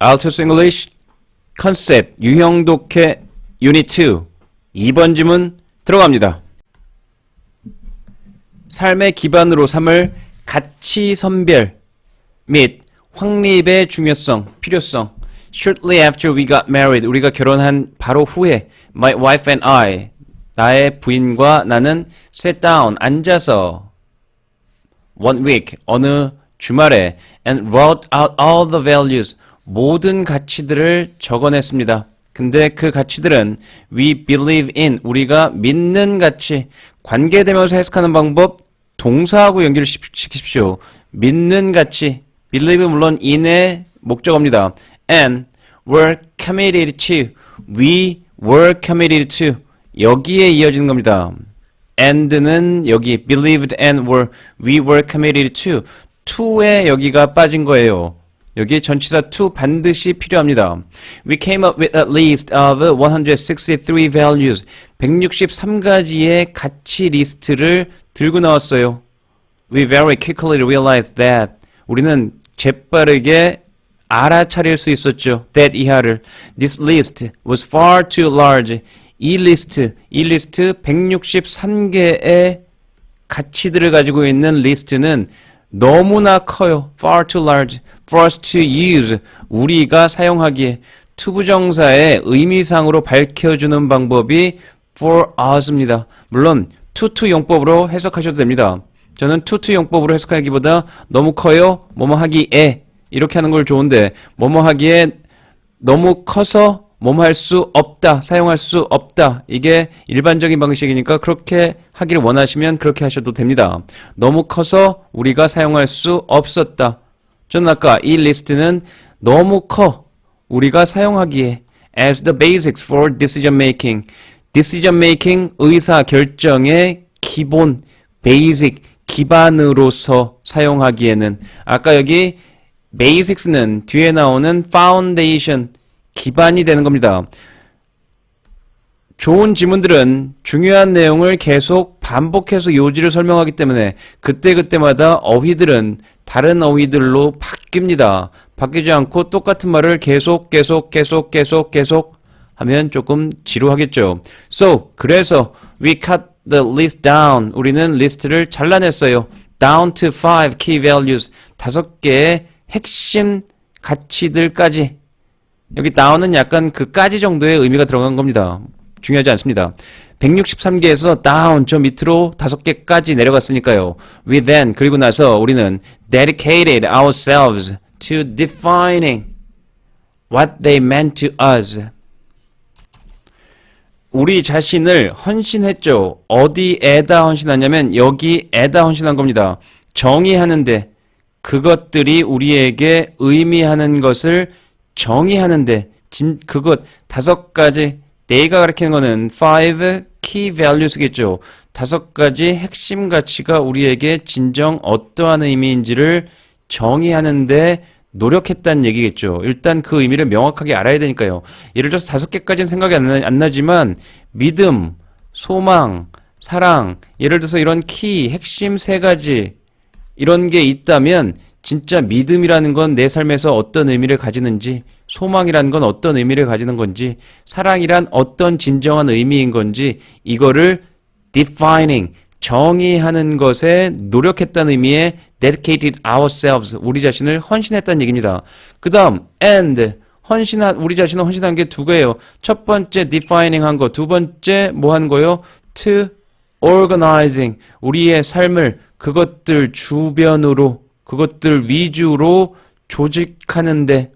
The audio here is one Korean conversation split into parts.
Altus English 컨셉 유형 독해 유닛 2 2번 지문 들어갑니다. 삶의 기반으로 삼을 가치 선별 및 확립의 중요성, 필요성. Shortly after we got married, 우리가 결혼한 바로 후에 my wife and I, 나의 부인과 나는 sat down, 앉아서 one week, 어느 주말에 and wrote out all the values, 모든 가치들을 적어냈습니다. 근데 그 가치들은 we believe in, 우리가 믿는 가치, 관계대명사 해석하는 방법 동사하고 연결시키십시오. 믿는 가치, believe 물론 in의 목적어입니다. and were committed to, we were committed to, 여기에 이어지는 겁니다. and는 여기 believed and were we were committed to to에 여기가 빠진 거예요. 여기 전치사 to 반드시 필요합니다. We came up with a list of 163 values. 163가지의 가치 리스트를 들고 나왔어요. We very quickly realized that 우리는 재빠르게 알아차릴 수 있었죠. that 이하를. This list was far too large. 이 리스트, 이 리스트 163개의 가치들을 가지고 있는 리스트는 너무나 커요. far too large. Us to use. 우리가 사용하기에 투부정사의 의미상으로 밝혀주는 방법이 for us입니다. 물론 투투 용법으로 해석하셔도 됩니다. 저는 투투 용법으로 해석하기보다 너무 커요. 뭐뭐 하기에 이렇게 하는 걸 좋은데 뭐뭐 하기에 너무 커서 뭐뭐 할 수 없다, 사용할 수 없다. 이게 일반적인 방식이니까 그렇게 하기를 원하시면 그렇게 하셔도 됩니다. 너무 커서 우리가 사용할 수 없었다. 저는 아까 이 리스트는 너무 커 우리가 사용하기에 as the basics for decision making. decision making 의사 결정의 기본 basic 기반으로서 사용하기에는 아까 여기 basics는 뒤에 나오는 foundation 기반이 되는 겁니다. 좋은 지문들은 중요한 내용을 계속 반복해서 요지를 설명하기 때문에 그때그때마다 어휘들은 다른 어휘들로 바뀝니다. 바뀌지 않고 똑같은 말을 계속 계속 계속 계속 계속 하면 조금 지루하겠죠. So, 그래서 we cut the list down. 우리는 리스트를 잘라냈어요. down to five key values. 다섯 개의 핵심 가치들까지. 여기 down은 약간 그까지 정도의 의미가 들어간 겁니다. 중요하지 않습니다. 163개에서 down 저 밑으로 다섯 개까지 내려갔으니까요. We then 그리고 나서 우리는 dedicated ourselves to defining what they meant to us. 우리 자신을 헌신했죠. 어디에다 헌신하냐면 여기에다 헌신한 겁니다. 정의하는데 그것들이 우리에게 의미하는 것을 정의하는데 진 그것 다섯 가지 내가 가리키는 거는 five key values겠죠. 다섯 가지 핵심 가치가 우리에게 진정 어떠한 의미인지를 정의하는데 노력했다는 얘기겠죠. 일단 그 의미를 명확하게 알아야 되니까요. 예를 들어서 다섯 개까지는 생각이 안, 나, 안 나지만 믿음, 소망, 사랑, 예를 들어서 이런 키, 핵심 세 가지 이런 게 있다면 진짜 믿음이라는 건 내 삶에서 어떤 의미를 가지는지, 소망이라는 건 어떤 의미를 가지는 건지, 사랑이란 어떤 진정한 의미인 건지, 이거를 defining, 정의하는 것에 노력했다는 의미의 dedicated ourselves, 우리 자신을 헌신했다는 얘기입니다. 그 다음, and, 헌신한, 우리 자신을 헌신한 게 두 개예요. 첫 번째 defining 한 거, 두 번째 뭐 한 거요? to organizing, 우리의 삶을 그것들 주변으로 그것들 위주로 조직하는데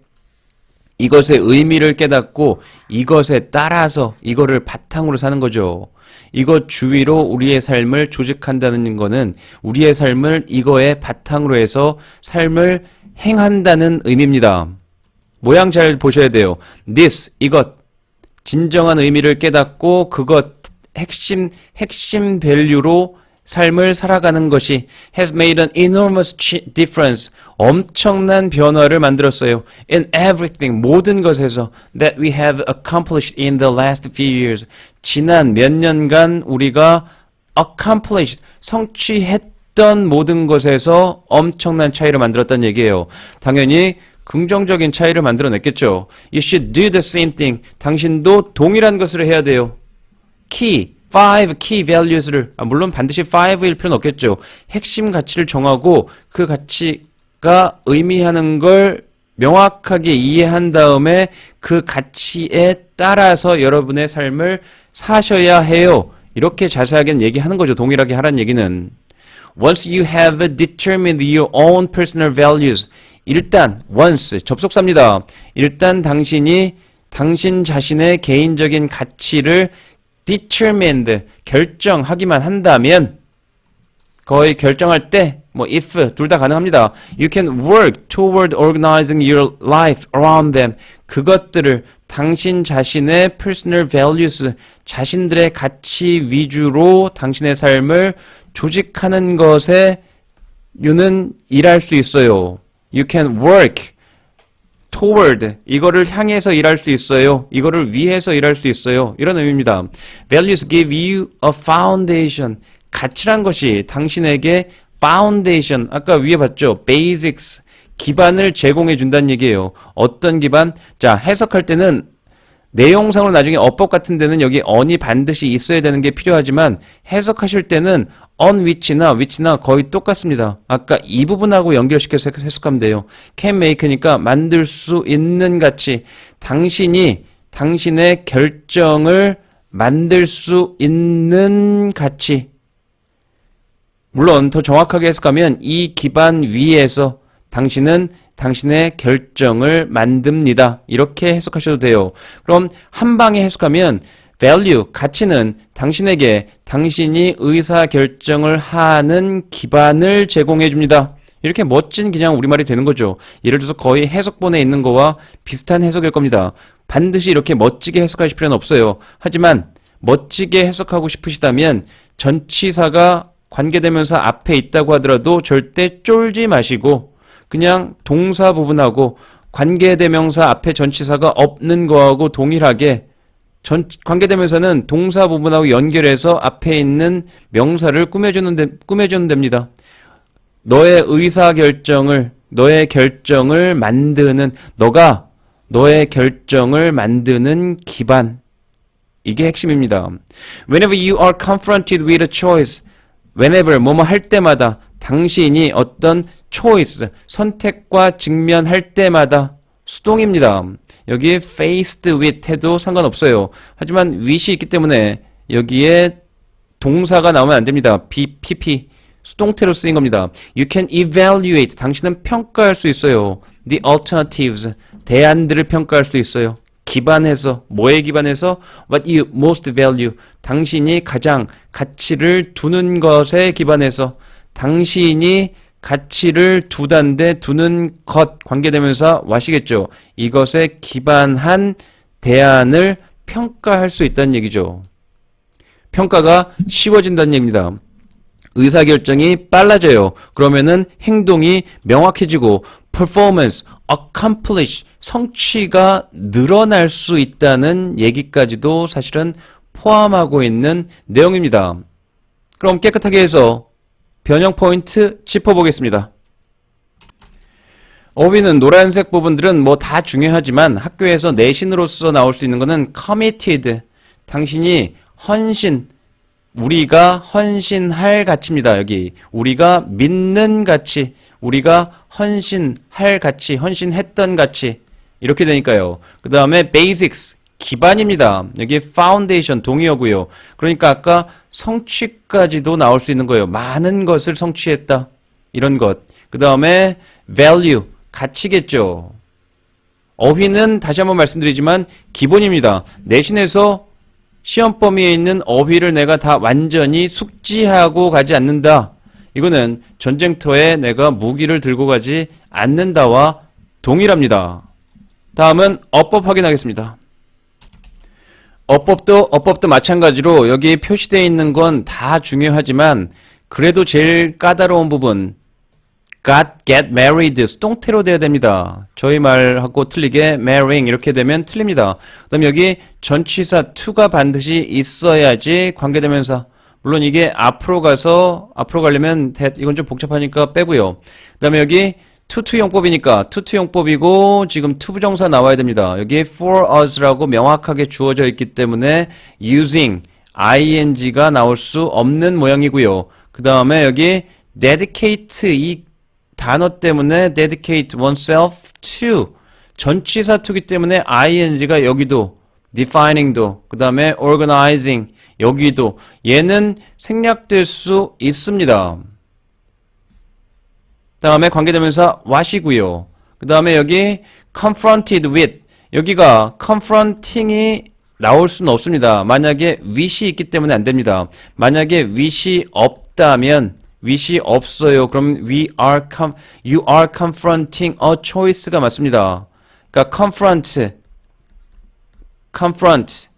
이것의 의미를 깨닫고 이것에 따라서 이거를 바탕으로 사는 거죠. 이것 주위로 우리의 삶을 조직한다는 거는 우리의 삶을 이거에 바탕으로 해서 삶을 행한다는 의미입니다. 모양 잘 보셔야 돼요. this 이것 진정한 의미를 깨닫고 그것 핵심 핵심 밸류로 삶을 살아가는 것이 has made an enormous difference. 엄청난 변화를 만들었어요. In everything, 모든 것에서 that we have accomplished in the last few years. 지난 몇 년간 우리가 accomplished, 성취했던 모든 것에서 엄청난 차이를 만들었다는 얘기예요. 당연히 긍정적인 차이를 만들어냈겠죠. You should do the same thing. 당신도 동일한 것을 해야 돼요. key, five key values를, 아, 물론 반드시 five일 필요는 없겠죠. 핵심 가치를 정하고 그 가치가 의미하는 걸 명확하게 이해한 다음에 그 가치에 따라서 여러분의 삶을 사셔야 해요. 이렇게 자세하게 얘기하는 거죠. 동일하게 하라는 얘기는. Once you have determined your own personal values. 일단, once, 접속사입니다. 일단 당신이 당신 자신의 개인적인 가치를 determined, 결정하기만 한다면, 거의 결정할 때, 뭐, if, 둘 다 가능합니다. You can work toward organizing your life around them. 그것들을 당신 자신의 personal values, 자신들의 가치 위주로 당신의 삶을 조직하는 것에 유는 일할 수 있어요. You can work toward 이거를 향해서 일할 수 있어요. 이거를 위해서 일할 수 있어요. 이런 의미입니다. Values give you a foundation. 가치란 것이 당신에게 foundation 아까 위에 봤죠? basics 기반을 제공해 준다는 얘기예요. 어떤 기반? 자, 해석할 때는 내용상으로 나중에 어법 같은 데는 여기 on이 반드시 있어야 되는 게 필요하지만 해석하실 때는 on which나 which나 거의 똑같습니다. 아까 이 부분하고 연결시켜서 해석하면 돼요. can make니까 만들 수 있는 가치. 당신이 당신의 결정을 만들 수 있는 가치. 물론 더 정확하게 해석하면 이 기반 위에서 당신은 당신의 결정을 만듭니다. 이렇게 해석하셔도 돼요. 그럼 한 방에 해석하면 value, 가치는 당신에게 당신이 의사 결정을 하는 기반을 제공해 줍니다. 이렇게 멋진 그냥 우리말이 되는 거죠. 예를 들어서 거의 해석본에 있는 거와 비슷한 해석일 겁니다. 반드시 이렇게 멋지게 해석하실 필요는 없어요. 하지만 멋지게 해석하고 싶으시다면 전치사가 관계대명사 앞에 있다고 하더라도 절대 쫄지 마시고 그냥 동사 부분하고 관계대명사 앞에 전치사가 없는 거하고 동일하게 전, 관계대명사는 동사 부분하고 연결해서 앞에 있는 명사를 꾸며주는, 데, 꾸며주는 됩니다. 너의 의사 결정을, 너의 결정을 만드는, 너가 너의 결정을 만드는 기반. 이게 핵심입니다. Whenever you are confronted with a choice, whenever, 뭐뭐 할 때마다, 당신이 어떤 choice, 선택과 직면할 때마다, 수동입니다. 여기에 faced with 해도 상관없어요. 하지만 with이 있기 때문에 여기에 동사가 나오면 안 됩니다. BPP 수동태로 쓰인 겁니다. You can evaluate 당신은 평가할 수 있어요. The alternatives 대안들을 평가할 수 있어요. 기반해서 뭐에 기반해서 what you most value 당신이 가장 가치를 두는 것에 기반해서 당신이 가치를 두단데 두는 것 관계되면서 와시겠죠. 이것에 기반한 대안을 평가할 수 있다는 얘기죠. 평가가 쉬워진다는 얘기입니다. 의사결정이 빨라져요. 그러면은 행동이 명확해지고 performance, accomplish, 성취가 늘어날 수 있다는 얘기까지도 사실은 포함하고 있는 내용입니다. 그럼 깨끗하게 해서 변형 포인트 짚어보겠습니다. 어휘는 노란색 부분들은 뭐 다 중요하지만 학교에서 내신으로서 나올 수 있는 것은 committed. 당신이 헌신, 우리가 헌신할 가치입니다. 여기 우리가 믿는 가치, 우리가 헌신할 가치, 헌신했던 가치 이렇게 되니까요. 그 다음에 basics 기반입니다. 여기 foundation 동의어고요. 그러니까 아까 성취까지도 나올 수 있는 거예요. 많은 것을 성취했다. 이런 것. 그 다음에 value 가치겠죠. 어휘는 다시 한번 말씀드리지만 기본입니다. 내신에서 시험 범위에 있는 어휘를 내가 다 완전히 숙지하고 가지 않는다. 이거는 전쟁터에 내가 무기를 들고 가지 않는다와 동일합니다. 다음은 어법 확인하겠습니다. 어법도 어법도 마찬가지로 여기 표시되어 있는 건 다 중요하지만 그래도 제일 까다로운 부분 got, get married 수동태로 돼야 됩니다. 저희 말하고 틀리게 marrying 이렇게 되면 틀립니다. 그다음 여기 전치사 to가 반드시 있어야지 관계대명사. 물론 이게 앞으로 가서 앞으로 가려면 that 이건 좀 복잡하니까 빼고요. 그다음에 여기 투투용법이니까 투투용법이고 지금 투부정사 나와야 됩니다. 여기 for us라고 명확하게 주어져 있기 때문에 using ing가 나올 수 없는 모양이고요. 그 다음에 여기 dedicate 이 단어 때문에 dedicate oneself to 전치사 투기 때문에 ing가 여기도 defining도 그 다음에 organizing 여기도 얘는 생략될 수 있습니다. 다음에 관계대명사 what이고요. 그 다음에 여기 confronted with 여기가 confronting이 나올 수는 없습니다. 만약에 with이 있기 때문에 안 됩니다. 만약에 with이 없다면 with이 없어요. 그럼 we are com, you are confronting a choice가 맞습니다. 그러니까 confront, confront,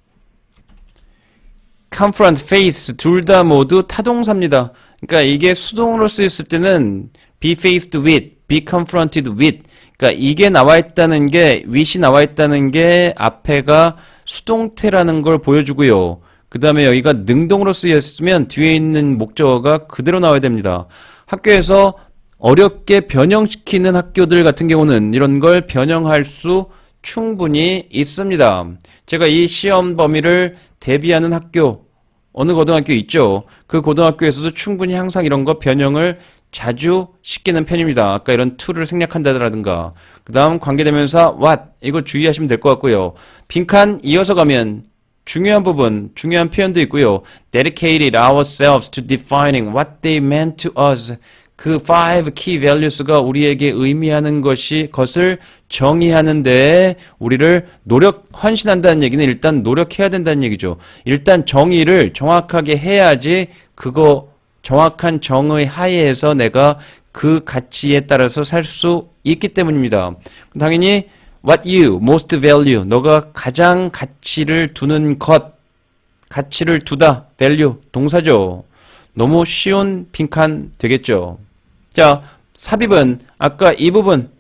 confront, face 둘 다 모두 타동사입니다. 그러니까 이게 수동으로 쓰였을 때는 be faced with, be confronted with. 그러니까 이게 나와 있다는 게 with이 나와 있다는 게 앞에가 수동태라는 걸 보여주고요. 그 다음에 여기가 능동으로 쓰였으면 뒤에 있는 목적어가 그대로 나와야 됩니다. 학교에서 어렵게 변형시키는 학교들 같은 경우는 이런 걸 변형할 수 충분히 있습니다. 제가 이 시험 범위를 대비하는 학교, 어느 고등학교 있죠? 그 고등학교에서도 충분히 항상 이런 거 변형을 자주 시키는 편입니다. 아까 이런 to를 생략한다든가. 그 다음 관계대명사 what. 이거 주의하시면 될 것 같고요. 빈칸 이어서 가면 중요한 부분, 중요한 표현도 있고요. dedicated ourselves to defining what they meant to us. 그 five key values가 우리에게 의미하는 것이 것을 정의하는 데 우리를 노력 헌신한다는 얘기는 일단 노력해야 된다는 얘기죠. 일단 정의를 정확하게 해야지 그거 정확한 정의 하에서 내가 그 가치에 따라서 살 수 있기 때문입니다. 당연히 what you most value 너가 가장 가치를 두는 것 가치를 두다 value 동사죠. 너무 쉬운 빈칸 되겠죠. 자, 삽입은 아까 이 부분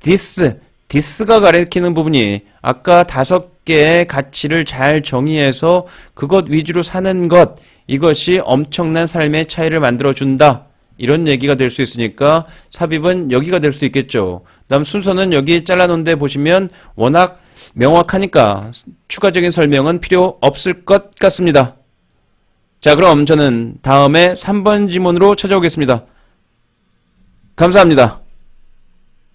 this, this가 가리키는 부분이 아까 다섯 개의 가치를 잘 정의해서 그것 위주로 사는 것 이것이 엄청난 삶의 차이를 만들어 준다. 이런 얘기가 될 수 있으니까 삽입은 여기가 될 수 있겠죠. 다음 순서는 여기 잘라놓은 데 보시면 워낙 명확하니까 추가적인 설명은 필요 없을 것 같습니다. 자, 그럼 저는 다음에 3번 지문으로 찾아오겠습니다. 감사합니다.